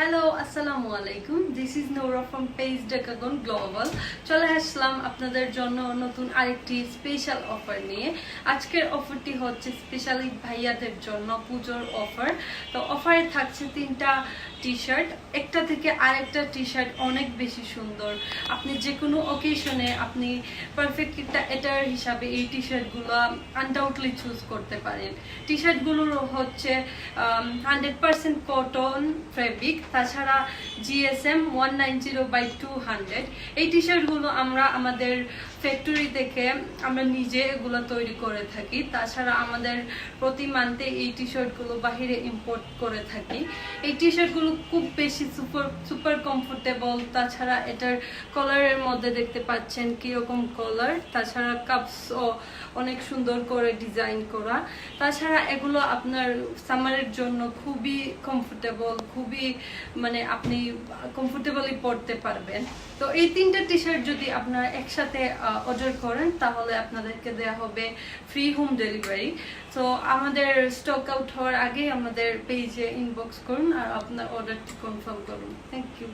Hello আসসালামু আলাইকুম this is Nora from page Decagon global চলে আসলাম আপনাদের জন্য নতুন আরেকটি স্পেশাল অফার নিয়ে। আজকের অফারটি হচ্ছে স্পেশালি ভাইয়াদের জন্য পুজোর অফার তো অফারে থাকছে তিনটা টি শার্ট একটা থেকে আরেকটা টি শার্ট অনেক বেশি সুন্দর। আপনি যে কোনো অকেশনে আপনি পারফেক্ট এটার হিসাবে এই টি শার্টগুলো আনডাউটলি চুজ করতে পারেন। টি শার্টগুলোর হচ্ছে হান্ড্রেড পার্সেন্ট কটন ফেব্রিক তাছাড়া GSM one nine zero by two hundred এই টি শার্টগুলো আমরা আমাদের ফ্যাক্টরি থেকে আমরা নিজে এগুলো তৈরি করে থাকি। তাছাড়া আমাদের প্রতি মান্থে এই টি শার্টগুলো বাহিরে ইম্পোর্ট করে থাকি। এই টি শার্টগুলো খুব বেশি সুপার সুপার কমফোর্টেবল তাছাড়া এটার কলারের মধ্যে দেখতে পাচ্ছেন কীরকম কলার তাছাড়া কাপসও অনেক সুন্দর করে ডিজাইন করা। তাছাড়া এগুলো আপনার সামারের জন্য খুবই কমফোর্টেবল খুবই মানে আপনি কমফোর্টেবলি পরতে পারবেন। তো এই তিনটা টি শার্ট যদি আপনারা একসাথে অর্ডার করেন, তাহলে আপনাদেরকে দেওয়া হবে ফ্রি হোম ডেলিভারি তো আমাদের স্টক আউট হওয়ার আগে আমাদের পেজে ইনবক্স করুন, আর আপনার অর্ডারটি কনফার্ম করুন থ্যাংক ইউ